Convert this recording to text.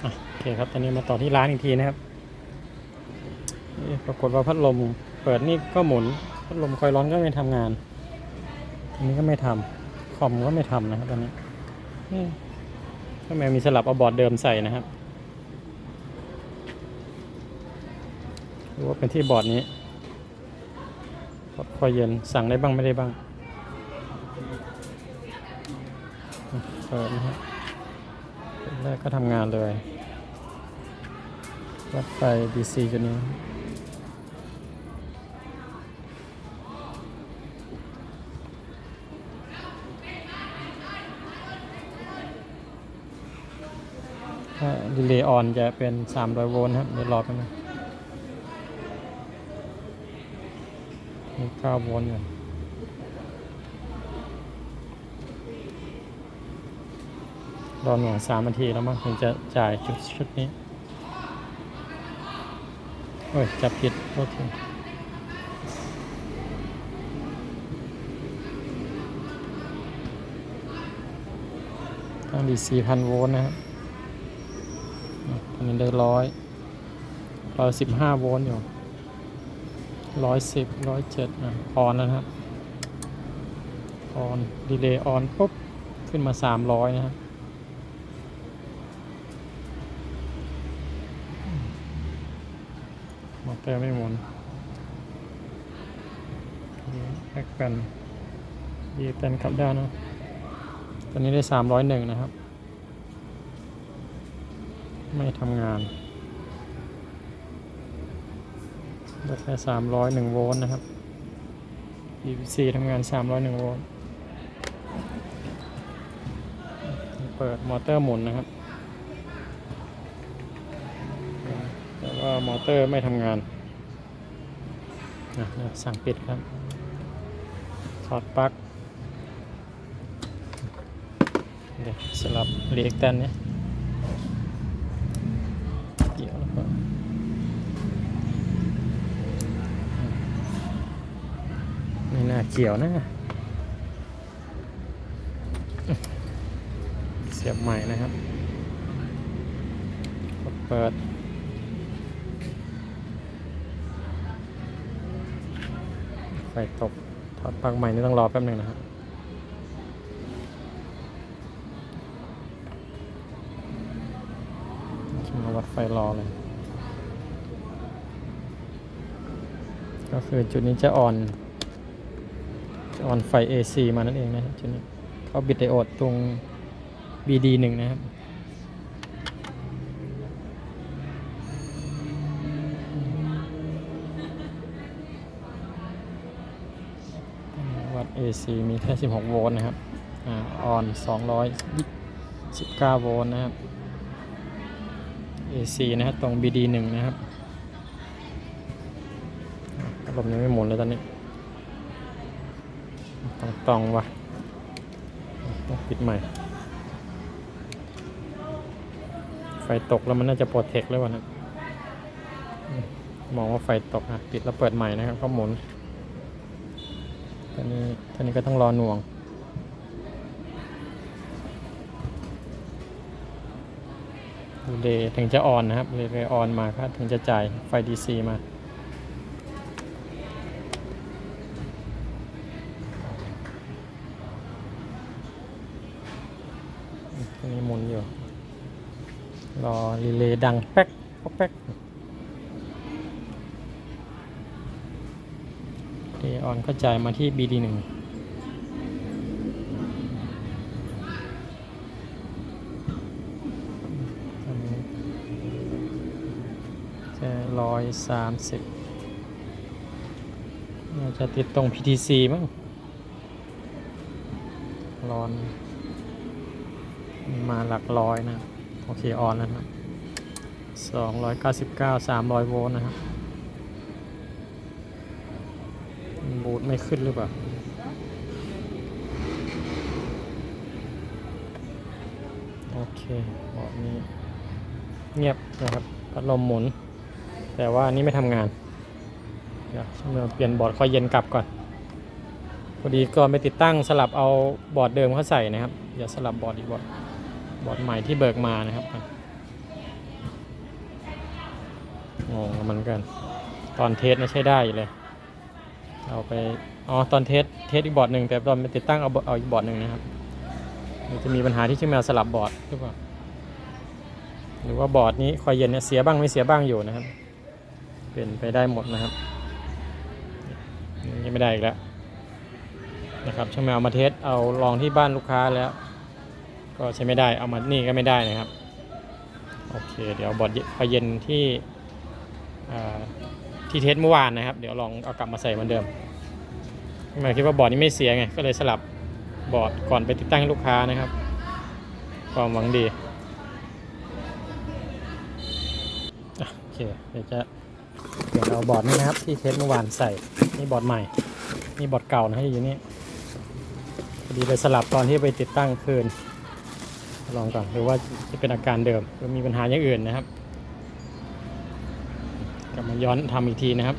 โอเคครับ ตอนนี้มาต่อที่ร้านอีกทีนะครับปรากฏว่าพัดลมเปิดนี่ก็หมุน พัดลมคอยร้อนก็ไม่ทำงาน อันนี้ก็ไม่ทำคอมก็ไม่ทำนะครับตอนนี้นี่ก็แมวมีสลับเอาบอร์ดเดิมใส่นะครับหรือว่าเป็นที่บอร์ดนี้บอร์ดคอยเย็นสั่งได้บ้างไม่ได้บ้างเปิดนะครับ แรกก็ทำงานเลยวัดไฟ DC จุดนี้ถ้าดีเลย์ออนจะเป็น 300 โวลต์ครับเดี๋ยวรอแป๊บนึงมี9โวลต์อยู่ รอหน่วย3นาทีแล้วมั้งถึงจะจ่ายชุดชุดนี้ โอ้ย จับผิดโทษทีต้องดี4,000โวลต์นะครับอันนี้ได้ร้อยร้อยสิบห้าโวลต์อยู่ร้อยสิบร้อยเจ็ดอะออนแล้วนะครับออนดีเลย์ออนปุ๊บ ขึ้นมาสามร้อยนะครับ มอเตอร์ไม่หมุนแบ็กแปนดีแปนขับได้นะตอนนี้ได้สามร้อยหนึ่งนะครับ ไม่ทำงานได้แค่สามร้อยหนึ่งโวลต์นะครับ EVC ทำงานสามร้อยหนึ่งโวลต์ เปิดมอเตอร์หมุนนะครับ แต่ว่ามอเตอร์ไม่ทำงานนะสั่งปิดครับถอดปลั๊กเดี๋ยวสลับเรียกตันเนี่ยเกี่ยวแล้วก็ไม่น่าเกี่ยวนะเสียบใหม่นะครับ เปิด ตกถอดปลั๊กใหม่นี่ต้องรอแป๊บหนึ่งนะครับมาวัดไฟรอเลย ก็คือจุดนี้จะออน จะออนไฟ AC มานั่นเองนะครับจุดนี้เขาบิดไดโอดตรง BD หนึ่งนะครับ AC มีแค่ 16 โวลต์นะครับอ่าออน219 โวลต์นะครับ AC นะครับตรง BD หนึ่งนะครับพัดลมยังไม่หมุนเลยตอนนี้ต้องตองว่ะต้องปิดใหม่ ไฟตกแล้วมันน่าจะโปรเทคแล้ววะนะมมองว่าไฟตกอะปิดแล้วเปิดใหม่นะครับก็หมุน ตอนนี้ตอนนี้ก็ต้องรอหน่วงเดย์ถึงจะออนนะครับเดย์ออนมาก็ถึงจะจ่ายไฟ DC มาตรงนี้หมุนอยู่ รอรีเลย์ดังแป๊กป๊อกแป๊ก เดย์ออนก็จ่ายมาที่ BD 1อันนี้แค่ร้อยสามสิบจะติดตรง PTC มั้งร้อน มาหลักร้อยนะครับโอเค ออนแล้วนะครับสองร้อยเก้าสิบเก้าสามร้อยโวลต์นะครับ ไม่ขึ้นหรือเปล่าโอเคบอร์ดนี้เงียบนะครับพัดลมหมุน แต่ว่าอันนี้ไม่ทำงาน เดี๋ยวช่างเราเปลี่ยนบอร์ดคอยเย็นกลับก่อน พอดีก่อนไปติดตั้งสลับเอาบอร์ดเดิมเข้าใส่นะครับเดี๋ยวสลับบอร์ดอีกบอร์ดบอร์ดใหม่ที่เบิกมานะครับงงมันกัน ตอนเทสนี่ใช้ได้เลย เอาไป อ๋อ ตอนเทส เทสอีกบอร์ดหนึ่งแต่ตอนไปติดตั้งเอาเอาอีกบอร์ดหนึ่งนะครับมันจะมีปัญหาที่ชื่อแมวสลับบอร์ดหรือเปล่า หรือว่าบอร์ดนี้คอยเย็นเนี่ยเสียบ้างไม่เสียบ้างอยู่นะครับ เป็นไปได้หมดนะครับนี่ไม่ได้อีกแล้วนะครับช่างแมวเอามาเทส เอาลองที่บ้านลูกค้าแล้ว ก็ใช้ไม่ได้ เอามานี่ก็ไม่ได้นะครับ โอเค เดี๋ยวบอร์ดคอยเย็นที่อ่า ที่เทสเมื่อวานนะครับ เดี๋ยวลองเอากลับมาใส่เหมือนเดิมช่าคิดว่าบอร์ดนี้ไม่เสียไง ก็เลยสลับบอร์ดก่อนไปติดตั้งให้ลูกค้านะครับ ความหวังดีโอเคเดี๋ยวจะเดี๋ยวเอาบอร์ดนี้นะครับ ที่เทสเมื่อวานใส่นี่บอร์ดใหม่นี่บอร์ดเก่านะที่อยู่นี่พอดีไปสลับตอนที่ไปติดตั้งคืนลองก่อนหรือว่าจะเป็นอาการเดิมหรือมีปัญหาอย่างอื่นนะครับ กลับมาย้อนทำอีกทีนะครับ